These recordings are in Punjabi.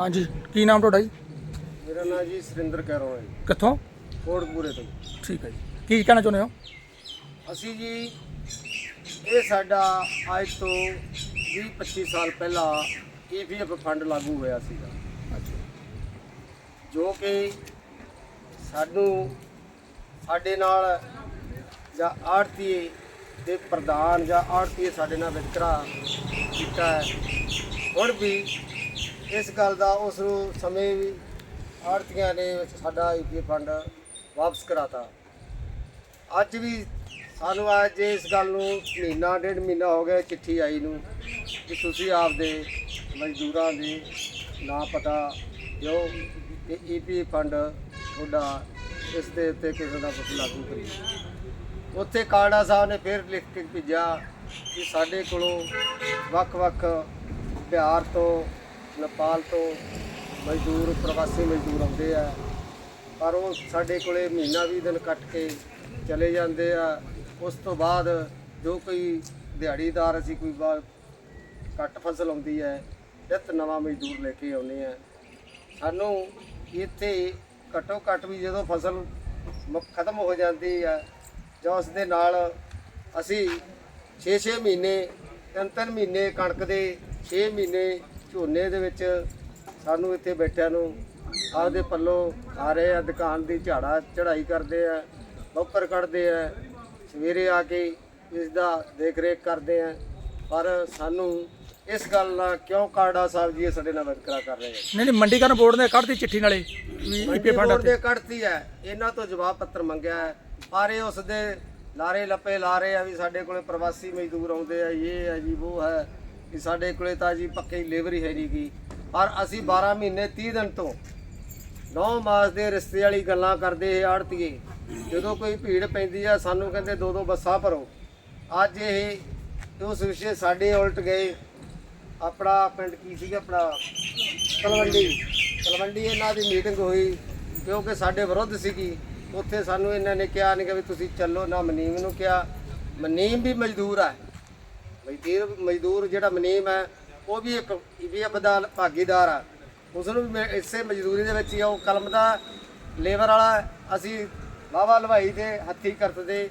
ਹਾਂਜੀ ਕੀ ਨਾਮ ਤੁਹਾਡਾ ਜੀ? ਮੇਰਾ ਨਾਮ ਜੀ ਸੁਰਿੰਦਰ ਕੈਰੋਂ ਹੈ ਜੀ, ਕਿੱਥੋਂ? ਕੋਟਕਪੂਰੇ ਤੋਂ। ਠੀਕ ਹੈ ਜੀ। ਕੀ ਕਹਿਣਾ ਚਾਹੁੰਦੇ ਹੋ? ਅਸੀਂ ਜੀ ਇਹ ਸਾਡਾ ਅੱਜ ਤੋਂ 20 25 ਸਾਲ ਪਹਿਲਾਂ ਈਪੀਐਫ ਫੰਡ ਲਾਗੂ ਹੋਇਆ ਸੀਗਾ। ਜੋ ਕਿ ਸਾਨੂੰ ਸਾਡੇ ਨਾਲ ਜਾਂ ਆੜਤੀ ਦੇ ਪ੍ਰਧਾਨ ਜਾਂ ਆੜਤੀ ਸਾਡੇ ਨਾਲ ਵਿਤਕਰਾ ਕੀਤਾ ਹੈ। ਹੁਣ ਵੀ ਇਸ ਗੱਲ ਦਾ ਉਸ ਨੂੰ ਸਮੇਂ ਵੀ ਆੜਤੀਆਂ ਨੇ ਸਾਡਾ ਈਪੀਐਫ ਫੰਡ ਵਾਪਸ ਕਰਾਤਾ। ਅੱਜ ਵੀ ਸਾਨੂੰ ਅੱਜ ਇਸ ਗੱਲ ਨੂੰ ਮਹੀਨਾ, ਡੇਢ ਮਹੀਨਾ ਹੋ ਗਿਆ ਚਿੱਠੀ ਆਈ ਨੂੰ ਕਿ ਤੁਸੀਂ ਆਪਦੇ ਮਜ਼ਦੂਰਾਂ ਦੇ ਨਾਂ ਪਤਾ ਦਿਓ ਕਿ ਈਪੀ ਫੰਡ ਤੁਹਾਡਾ ਇਸ ਦੇ ਉੱਤੇ ਕਿਸੇ ਦਾ ਕੁਝ ਲਾਗੂ ਕਰੀ। ਉੱਥੇ ਕਾੜਾ ਸਾਹਿਬ ਨੇ ਫਿਰ ਲਿਖ ਕੇ ਭੇਜਿਆ ਕਿ ਸਾਡੇ ਕੋਲੋਂ ਵੱਖ-ਵੱਖ ਬਿਹਾਰ ਤੋਂ ਨੇਪਾਲ ਤੋਂ ਮਜ਼ਦੂਰ, ਪ੍ਰਵਾਸੀ ਮਜ਼ਦੂਰ ਆਉਂਦੇ ਆ। ਪਰ ਉਹ ਸਾਡੇ ਕੋਲੇ ਮਹੀਨਾ 20 ਦਿਨ ਕੱਟ ਕੇ ਚਲੇ ਜਾਂਦੇ ਆ। ਉਸ ਤੋਂ ਬਾਅਦ ਜੋ ਕੋਈ ਦਿਹਾੜੀਦਾਰ ਅਸੀਂ ਕੋਈ ਬਾ- ਘੱਟ ਫਸਲ ਆਉਂਦੀ ਹੈ ਨਿੱਤ ਨਵਾਂ ਮਜ਼ਦੂਰ ਲੈ ਕੇ ਆਉਂਦੇ ਆ। ਸਾਨੂੰ ਇੱਥੇ ਘੱਟੋ ਘੱਟ ਵੀ ਜਦੋਂ ਫਸਲ ਖਤਮ ਹੋ ਜਾਂਦੀ ਹੈ ਜਾਂ ਉਸ ਦੇ ਨਾਲ ਅਸੀਂ 6-6 ਮਹੀਨੇ ਤਿੰਨ ਤਿੰਨ ਮਹੀਨੇ ਕਣਕ ਦੇ 6 ਮਹੀਨੇ ਝੋਨੇ ਦੇ ਵਿੱਚ ਸਾਨੂੰ ਇੱਥੇ ਬੈਠਿਆਂ ਨੂੰ ਆਪਦੇ ਪੱਲੋਂ ਆ ਰਹੇ ਆ ਦੁਕਾਨ ਦੀ ਝਾੜਾ ਚੜਾਈ ਕਰਦੇ ਆ ਬੱਕਰ ਕੱਢਦੇ ਆ ਸਵੇਰੇ ਆ ਕੇ ਇਸ ਦਾ ਦੇਖ ਰੇਖ ਕਰਦੇ ਆ। ਪਰ ਸਾਨੂੰ ਇਸ ਗੱਲ ਨਾਲ ਕਿਉਂ ਕਾਰਡਾ ਸਾਹਿਬ ਜੀ ਸਾਡੇ ਨਾਲ ਵਿਤਕਰਾ ਕਰ ਰਹੇ ਆ? ਨਹੀਂ ਨਹੀਂ ਮੰਡੀਕਰਨ ਬੋਰਡ ਨੇ ਕੱਢਤੀ ਚਿੱਠੀ ਨਾਲੇ ਈਪੀ ਫੰਡ ਬੋਰਡ ਦੇ ਕੱਢਤੀ ਹੈ ਇਹਨਾਂ ਤੋਂ ਜਵਾਬ ਪੱਤਰ ਮੰਗਿਆ ਹੈ। ਪਰ ਇਹ ਉਸ ਦੇ ਲਾਰੇ ਲੱਪੇ ਲਾ ਰਹੇ ਆ ਵੀ ਸਾਡੇ ਕੋਲੇ ਪ੍ਰਵਾਸੀ ਮਜ਼ਦੂਰ ਆਉਂਦੇ ਆ ਇਹ ਹੈ ਜੀ ਉਹ ਹੈ। ਕਿ ਸਾਡੇ ਕੋਲੇ ਤਾਂ ਜੀ ਪੱਕੀ ਲੇਬਰ ਹੈ ਨਹੀਂ ਗੀ। ਪਰ ਅਸੀਂ 12 ਮਹੀਨੇ 30 ਦਿਨ ਤੋਂ 9 ਮਾਸ ਦੇ ਰਿਸ਼ਤੇ ਵਾਲੀ ਗੱਲਾਂ ਕਰਦੇ ਇਹ ਆੜਤੀਏ। ਜਦੋਂ ਕੋਈ ਭੀੜ ਪੈਂਦੀ ਆ, ਸਾਨੂੰ ਕਹਿੰਦੇ ਦੋ ਦੋ ਬੱਸਾਂ ਭਰੋ। ਅੱਜ ਇਹ ਉਸ ਵਿਸ਼ੇ ਸਾਡੇ ਉਲਟ ਗਏ। ਆਪਣਾ ਪਿੰਡ ਕੀ ਸੀਗਾ ਆਪਣਾ? ਤਲਵੰਡੀ। ਤਲਵੰਡੀ ਇਹਨਾਂ ਦੀ ਮੀਟਿੰਗ ਹੋਈ, ਕਿਉਂਕਿ ਸਾਡੇ ਵਿਰੁੱਧ ਸੀਗੀ। ਉੱਥੇ ਸਾਨੂੰ ਇਹਨਾਂ ਨੇ ਕਿਹਾ ਨਹੀਂ ਕਿ ਵੀ ਤੁਸੀਂ ਚੱਲੋ। ਨਾ ਮਨੀਮ ਨੂੰ ਕਿਹਾ। ਮਨੀਮ ਵੀ ਮਜ਼ਦੂਰ ਆ। ਮਜ਼ਦੂਰ ਮਜ਼ਦੂਰ ਜਿਹੜਾ ਮਨੀਮ ਹੈ ਉਹ ਵੀ ਇੱਕ ਈਪੀਐਫ ਦਾ ਭਾਗੀਦਾਰ ਆ। ਉਸ ਨੂੰ ਵੀ ਇਸੇ ਮਜ਼ਦੂਰੀ ਦੇ ਵਿੱਚ ਹੀ ਉਹ ਕਲਮ ਦਾ ਲੇਬਰ ਵਾਲਾ ਅਸੀਂ ਵਾਵਾ ਲਵਾਈ ਦੇ ਹੱਥੀ ਕਰਤ ਦੇ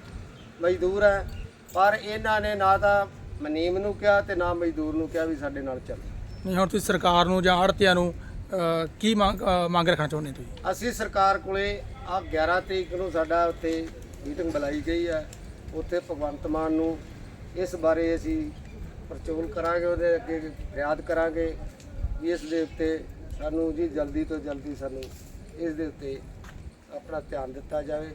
ਮਜ਼ਦੂਰ ਹੈ। ਪਰ ਇਹਨਾਂ ਨੇ ਨਾ ਤਾਂ ਮਨੀਮ ਨੂੰ ਕਿਹਾ ਤੇ ਨਾ ਮਜ਼ਦੂਰ ਨੂੰ ਕਿਹਾ ਵੀ ਸਾਡੇ ਨਾਲ ਚੱਲੋ। ਨਹੀਂ ਹੁਣ ਤੁਸੀਂ ਸਰਕਾਰ ਨੂੰ ਜਾਂ ਆੜਤੀਆਂ ਨੂੰ ਕੀ ਮੰਗ ਰੱਖਣਾ ਚਾਹੁੰਦੇ ਤੁਸੀਂ? ਅਸੀਂ ਸਰਕਾਰ ਕੋਲੇ ਆ 11 ਤਰੀਕ ਨੂੰ ਸਾਡਾ ਉੱਤੇ ਮੀਟਿੰਗ ਬੁਲਾਈ ਗਈ ਹੈ। ਉੱਥੇ ਭਗਵੰਤ ਮਾਨ ਨੂੰ ਇਸ ਬਾਰੇ ਅਸੀਂ ਪ੍ਰਚੋਲ ਕਰਾਂਗੇ, ਉਹਦੇ ਅੱਗੇ ਰਿਆਦ ਕਰਾਂਗੇ ਵੀ ਇਸ ਦੇ ਉੱਤੇ ਸਾਨੂੰ ਜੀ ਜਲਦੀ ਤੋਂ ਜਲਦੀ ਸਾਨੂੰ ਇਸ ਦੇ ਉੱਤੇ ਆਪਣਾ ਧਿਆਨ ਦਿੱਤਾ ਜਾਵੇ।